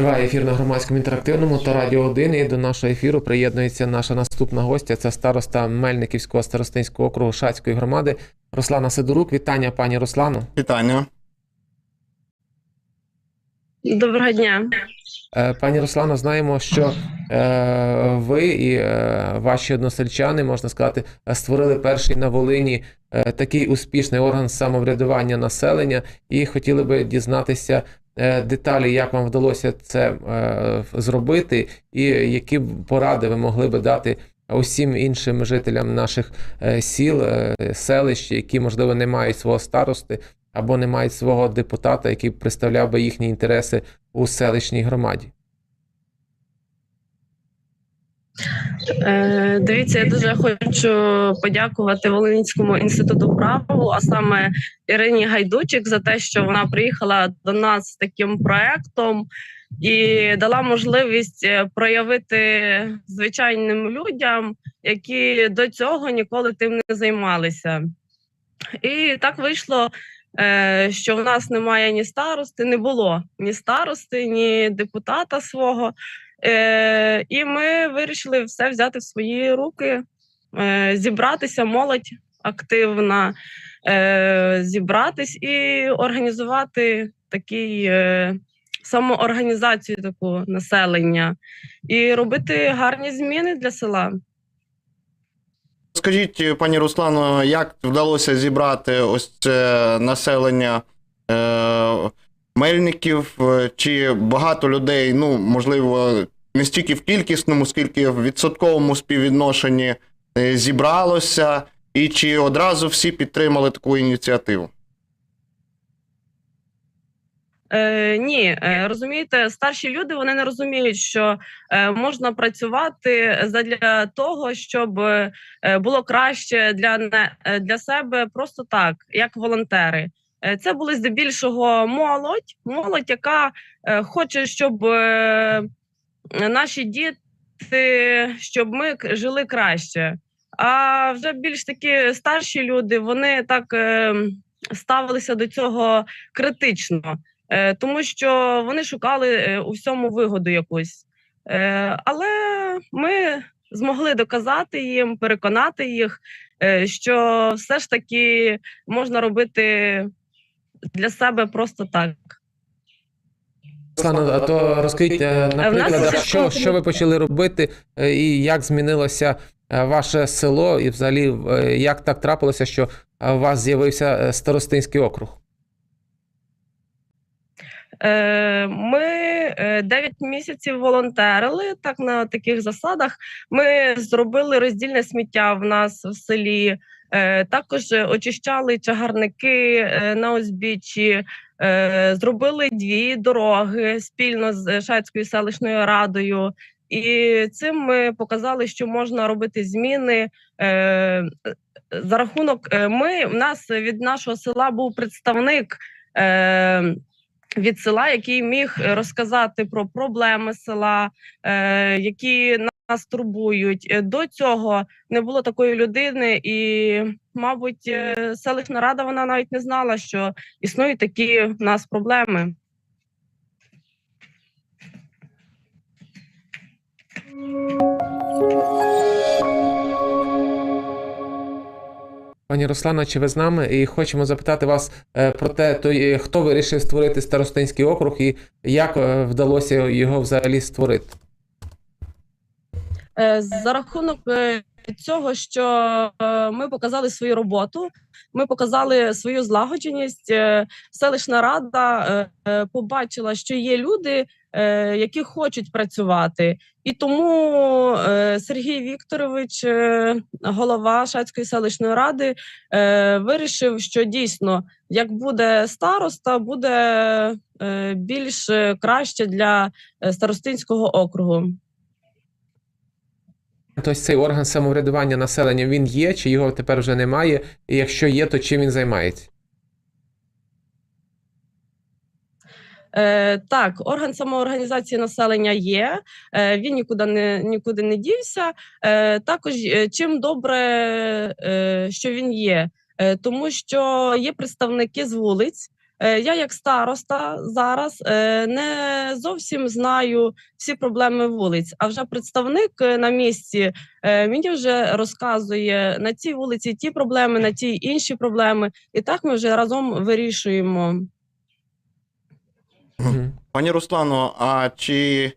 Триває ефір на громадському інтерактивному та радіо 1. І до нашого ефіру приєднується наша наступна гостя. Це староста Мельниківського старостинського округу Шацької громади Руслана Сидорук. Вітання, пані Руслану. Вітання. Доброго дня. Е, Пані Руслано, знаємо, що е, ви і е, ваші односельчани, можна сказати, створили перший на Волині такий успішний орган самоврядування населення, і хотіли би дізнатися деталі, як вам вдалося це е, зробити, і які поради ви могли би дати усім іншим жителям наших е, сіл, е, селищ, які можливо не мають свого старости або не мають свого депутата, який представляв би їхні інтереси у селищній громаді. Е, дивіться, я дуже хочу подякувати Волинському інституту праву, а саме Ірині Гайдучик, за те, що вона приїхала до нас з таким проектом і дала можливість е, проявити звичайним людям, які до цього ніколи тим не займалися. І так вийшло, е, що в нас немає ні старости, не було ні старости, ні депутата свого. Е, і ми вирішили все взяти в свої руки, е, зібратися, молодь активна, е, зібратись і організувати такий е, самоорганізацію таку населення і робити гарні зміни для села. Скажіть, пані Руслано, як вдалося зібрати ось це населення е, мельників? Е, Чи багато людей, ну, можливо, не стільки в кількісному, скільки в відсотковому співвідношенні е, зібралося, і чи одразу всі підтримали таку ініціативу? Е, ні, е, розумієте, старші люди вони не розуміють, що е, можна працювати задля того, щоб е, було краще для для себе просто так, як волонтери. Е, Це були здебільшого молодь, молодь, яка е, хоче, щоб е, наші діти, щоб ми жили краще. А вже більш такі старші люди, вони так ставилися до цього критично. Тому що вони шукали у всьому вигоду якусь. Але ми змогли доказати їм, переконати їх, що все ж таки можна робити для себе просто так. Руслано, а то розкажіть е, на нас прикладах, що, що ви почали робити, е, і як змінилося е, ваше село, і взагалі як так трапилося, що у вас з'явився старостинський округ? Ми 9 місяців волонтерили так на таких засадах. Ми зробили роздільне сміття в нас в селі. Е, Також очищали чагарники е, на узбіччі, е, зробили дві дороги спільно з Шацькою селищною радою. І цим ми показали, що можна робити зміни. За рахунок ми в нас від нашого села був представник. Е, від села, який міг розказати про проблеми села, е, які нас турбують. Е, До цього не було такої людини, і, мабуть, е, селищна рада вона навіть не знала, що існують такі в нас проблеми. Пані Руслано, чи ви з нами? І хочемо запитати вас е, про те, то, хто вирішив створити старостинський округ і як е, вдалося його взагалі створити? Е, За рахунок цього, що ми показали свою роботу, ми показали свою злагодженість. Селищна рада побачила, що є люди, які хочуть працювати, і тому е, Сергій Вікторович, е, голова Шацької селищної ради, е, вирішив, що дійсно, як буде староста, буде е, більш е, краще для е, старостинського округу. Тобто цей орган самоврядування населення він є, чи його тепер вже немає? І якщо є, то чим він займається? Е, так, орган самоорганізації населення є, е, він нікуди не нікуди не дівся. Е, також е, чим добре, е, що він є, е, тому що є представники з вулиць. Е, Я, як староста, зараз е, не зовсім знаю всі проблеми вулиць. А вже представник на місці мені вже розказує на цій вулиці ті проблеми, на тій інші проблеми. І так ми вже разом вирішуємо. Пані Руслано, а чи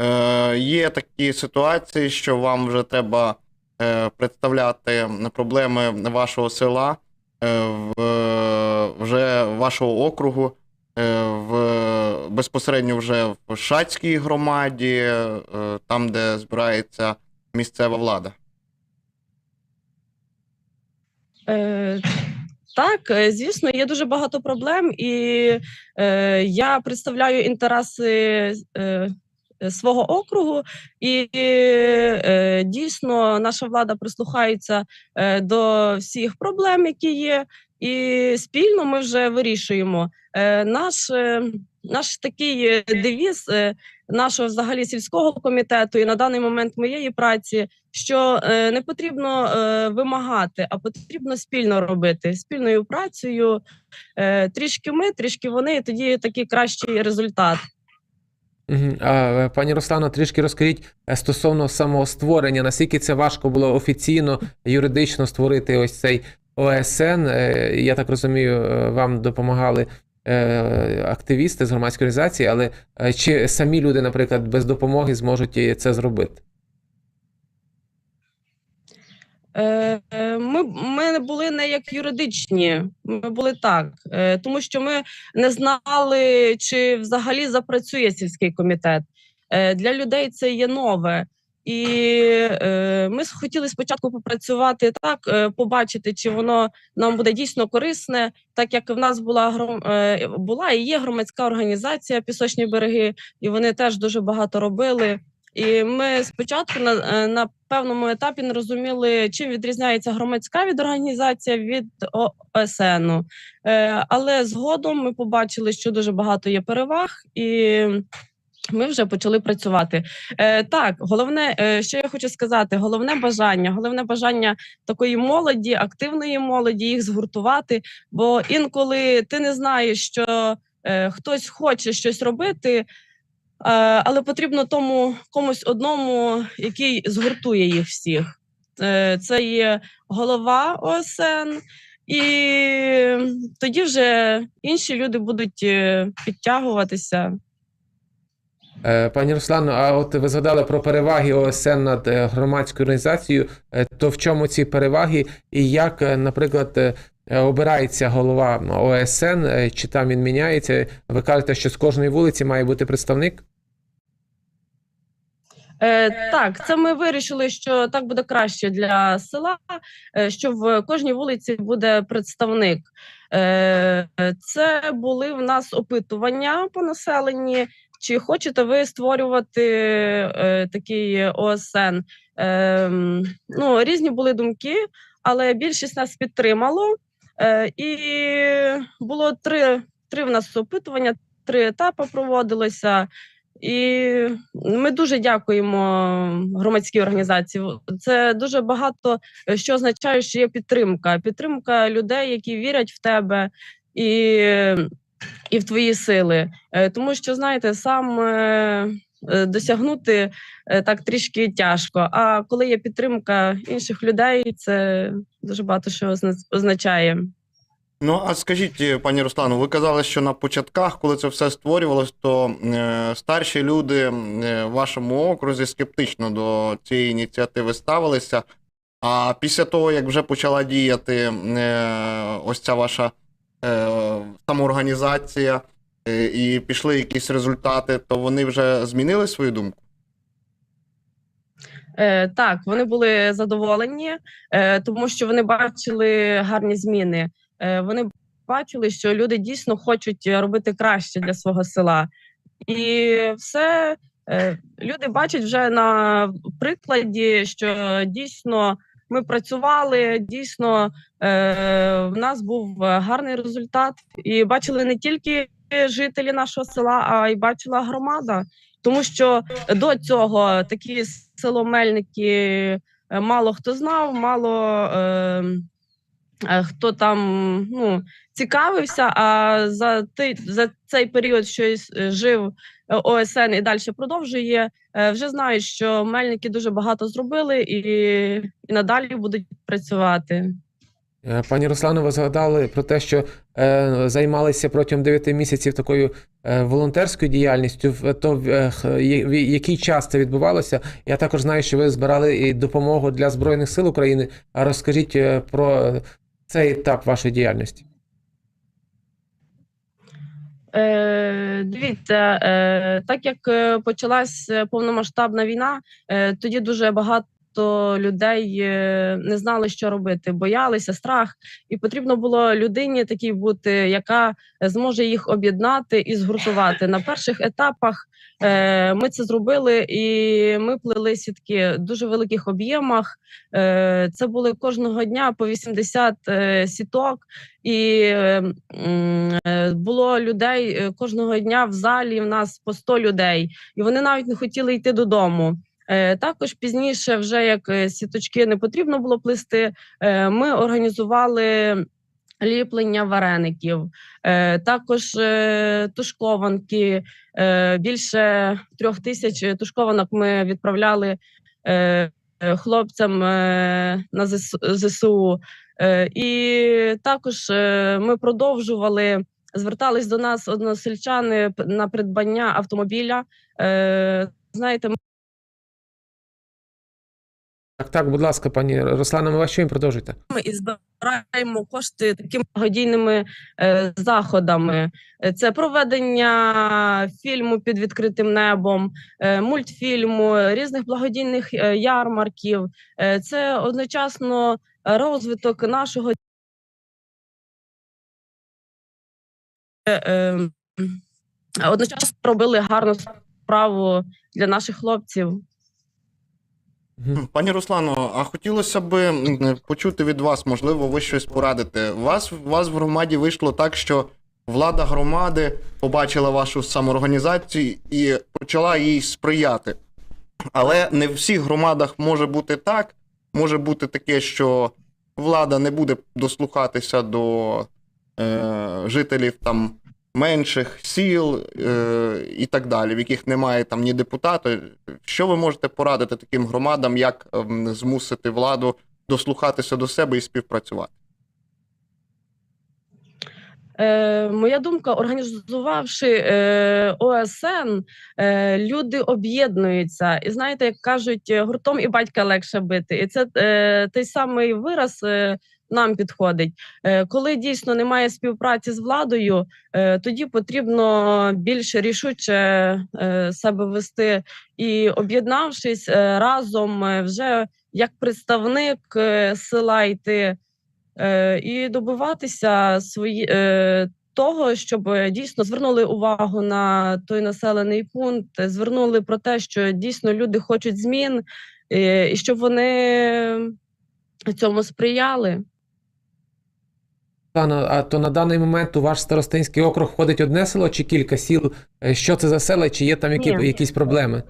е, є такі ситуації, що вам вже треба е, представляти проблеми вашого села е, в е, вже вашого округу, е, в безпосередньо вже в Шацькій громаді, е, там, де збирається місцева влада? Е, так, е, звісно, є дуже багато проблем, і е, я представляю інтереси е, е, свого округу, і е, дійсно наша влада прислухається е, до всіх проблем, які є, і спільно ми вже вирішуємо. Е, наш, е, наш такий е, девіз е, нашого взагалі сільського комітету і на даний момент моєї праці що е, не потрібно е, вимагати, а потрібно спільно робити спільною працею. Е, трішки ми, трішки вони, і тоді такий кращий результат. Пані Руслано, трішки розкажіть стосовно самого створення, наскільки це важко було офіційно, юридично створити ось цей ОСН. Я так розумію, вам допомагали активісти з громадської організації, але е, чи самі люди, наприклад, без допомоги зможуть це зробити? Е, е, Ми, ми не були не як юридичні, ми були так, е, тому що ми не знали, чи взагалі запрацює сільський комітет. Е, Для людей це є нове. І е, ми хотіли спочатку попрацювати так, е, побачити, чи воно нам буде дійсно корисне, так як в нас була гром, е, була і є громадська організація Пісочні береги, і вони теж дуже багато робили. І ми спочатку на, е, на певному етапі не розуміли, чим відрізняється громадська від організація від ОСН. Е, але згодом ми побачили, що дуже багато є переваг, і ми вже почали працювати. Е, так, головне, е, що я хочу сказати, головне бажання, головне бажання такої молоді, активної молоді, їх згуртувати. Бо інколи ти не знаєш, що е, хтось хоче щось робити. е, Але потрібно тому комусь одному, який згуртує їх всіх. Е, Це є голова ОСН, і тоді вже інші люди будуть е, підтягуватися. Е, Пані Руслано, а от ви згадали про переваги ОСН над е, громадською організацією. Е, То в чому ці переваги, і як, наприклад, обирається голова ОСН, чи там він міняється? Ви кажете, що з кожної вулиці має бути представник? Е, так, це ми вирішили, що так буде краще для села, що в кожній вулиці буде представник. Е, це були в нас опитування по населенні. Чи хочете ви створювати е, такий ОСН? Е, ну, різні були думки, але більшість нас підтримало. Е, і було три, три в нас опитування, три етапи проводилося. І ми дуже дякуємо громадській організації. Це дуже багато е, що означає, що є підтримка. Підтримка людей, які вірять в тебе і, і в твої сили. Е, Тому що, знаєте, сам е, е, досягнути так трішки тяжко. А коли є підтримка інших людей, це дуже багато що означає. Ну, а скажіть, пані Руслану, ви казали, що на початках, коли це все створювалось, то старші люди в вашому окрузі скептично до цієї ініціативи ставилися. А після того, як вже почала діяти ось ця ваша самоорганізація е, і пішли якісь результати, то вони вже змінили свою думку? Е, так, вони були задоволені, е, тому що вони бачили гарні зміни. Е, вони бачили, що люди дійсно хочуть робити краще для свого села. І все е, люди бачать вже на прикладі, що дійсно ми працювали, дійсно е, в нас був гарний результат, і бачили не тільки жителі нашого села, а й бачила громада. Тому що до цього такі село Мельники е, мало хто знав, мало, е, е, хто там ну, цікавився. А за той за цей період, що е, жив е, ОСН і далі продовжує, е, вже знають, що мельники дуже багато зробили і, і надалі будуть працювати. Е, Пані Руслано, ви згадали про те, що е, займалися протягом 9 місяців такою е, волонтерською діяльністю. То е, в який час це відбувалося? Я також знаю, що ви збирали і допомогу для Збройних сил України. А розкажіть е, про цей етап вашої діяльності. Е, дивіться, е, так як е, почалась повномасштабна війна, е, тоді дуже багато людей е, не знали, що робити, боялися страх, і потрібно було людині такій бути, яка зможе їх об'єднати і згуртувати. На перших етапах е, ми це зробили, і ми плели сітки в дуже великих об'ємах. Е, це були кожного дня по 80 е, сіток. І було людей кожного дня в залі. В нас по 100 людей, і вони навіть не хотіли йти додому. Е, Також пізніше, вже як е, сіточки не потрібно було плести, е, ми організували ліплення вареників, також тушкованки. Більше трьох тисяч тушкованок ми відправляли хлопцям на ЗСУ. І також ми продовжували. Звертались до нас односельчани на придбання автомобіля. Знаєте, Так, так, будь ласка, пані вас чуємо, продовжуйте. ми і збираємо кошти такими благодійними е, заходами. Це проведення фільму під відкритим небом, е, мультфільму, різних благодійних е, ярмарків. Е, це одночасно розвиток нашого е, е, одночасно робили гарну справу для наших хлопців. Пані Руслано, а хотілося б почути від вас, можливо, ви щось порадите. Вас, вас в громаді вийшло так, що влада громади побачила вашу самоорганізацію і почала їй сприяти. Але не в всіх громадах може бути так. Може бути таке, що влада не буде дослухатися до е, жителів там менших сіл е, і так далі, в яких немає там ні депутата. Що ви можете порадити таким громадам, як ем, змусити владу дослухатися до себе і співпрацювати? Е, моя думка, організувавши е, ОСН, е, люди об'єднуються. І знаєте, як кажуть, е, гуртом і батька легше бити. І це е, той самий вираз е, нам підходить. Е, коли дійсно немає співпраці з владою, е, тоді потрібно більш рішуче е, себе вести і об'єднавшись разом, вже як представник села йти і добиватися свої, того, щоб дійсно звернули увагу на той населений пункт, звернули про те, що дійсно люди хочуть змін, і щоб вони цьому сприяли. То на даний момент у ваш старостинський округ входить одне село чи кілька сіл? Е, Що це за села? Чи є там які, Ні. якісь проблеми?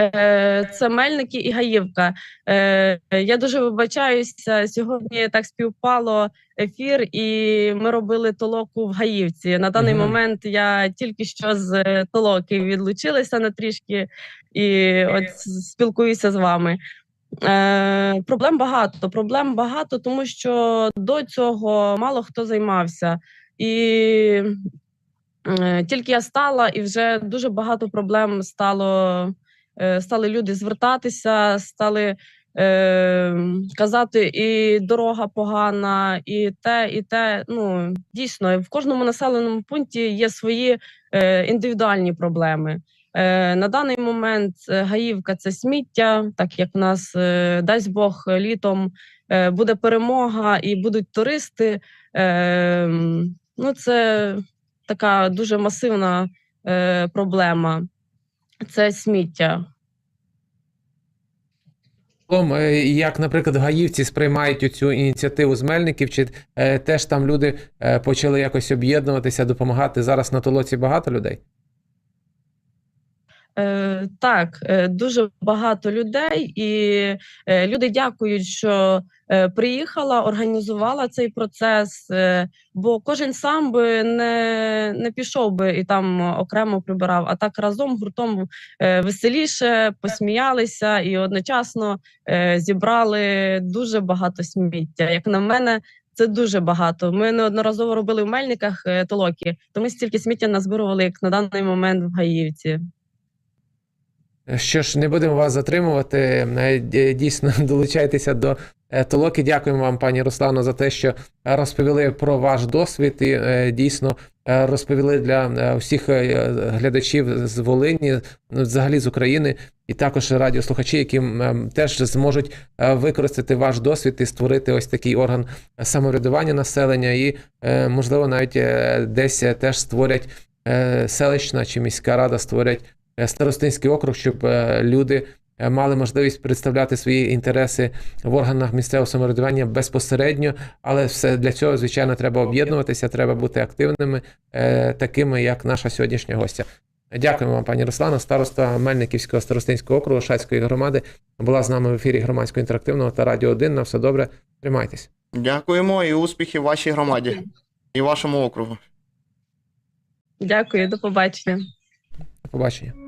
Е, Це Мельники і Гаївка. Е, Я дуже вибачаюся. Сьогодні так співпало ефір, і ми робили толоку в Гаївці. На даний Мгм. момент я тільки що з толоки відлучилася на трішки і от спілкуюся з вами. Е, проблем багато. Проблем багато, тому що до цього мало хто займався. І е, тільки я стала, і вже дуже багато проблем стало. Е, стали люди звертатися, стали е, казати, і дорога погана, і те, і те. Ну дійсно, в кожному населеному пункті є свої е, індивідуальні проблеми. Е, на даний момент е, Гаївка це сміття, так як в нас е, дасть Бог літом буде перемога і будуть туристи. Ну, це така дуже масивна проблема. Це сміття. Як, наприклад, гаївці сприймають цю ініціативу з Мельників, чи теж там люди почали якось об'єднуватися, допомагати? Зараз на толоці багато людей? Е, так, е, дуже багато людей, і е, люди дякують, що приїхала, організувала цей процес, бо кожен сам би не, не пішов би і там окремо прибирав, а так разом гуртом веселіше, посміялися і одночасно зібрали дуже багато сміття. Як на мене, це дуже багато. Ми неодноразово робили в Мельниках толоки, то ми стільки сміття назбирували, як на даний момент в Гаївці. Що ж, не будемо вас затримувати. Е, Дійсно, долучайтеся до е, толоки. Дякуємо вам, пані Руслано, за те, що розповіли про ваш досвід і е, дійсно розповіли для всіх глядачів з Волині, ну, взагалі з України, і також радіослухачі, які теж зможуть використати ваш досвід і створити ось такий орган самоврядування населення, і можливо навіть десь теж створять селищна чи міська рада створять старостинський округ, щоб е, люди е, мали можливість представляти свої інтереси в органах місцевого самоврядування безпосередньо, але все для цього, звичайно, треба об'єднуватися, треба бути активними, е, такими як наша сьогоднішня гостя. Дякуємо вам, пані Руслана, староста Мельниківського старостинського округу Шацької громади. Була з нами в ефірі громадського інтерактивного та радіо 1. На все добре. Тримайтесь. Дякуємо і успіхів вашій громаді і вашому округу. Дякую, до побачення. До побачення.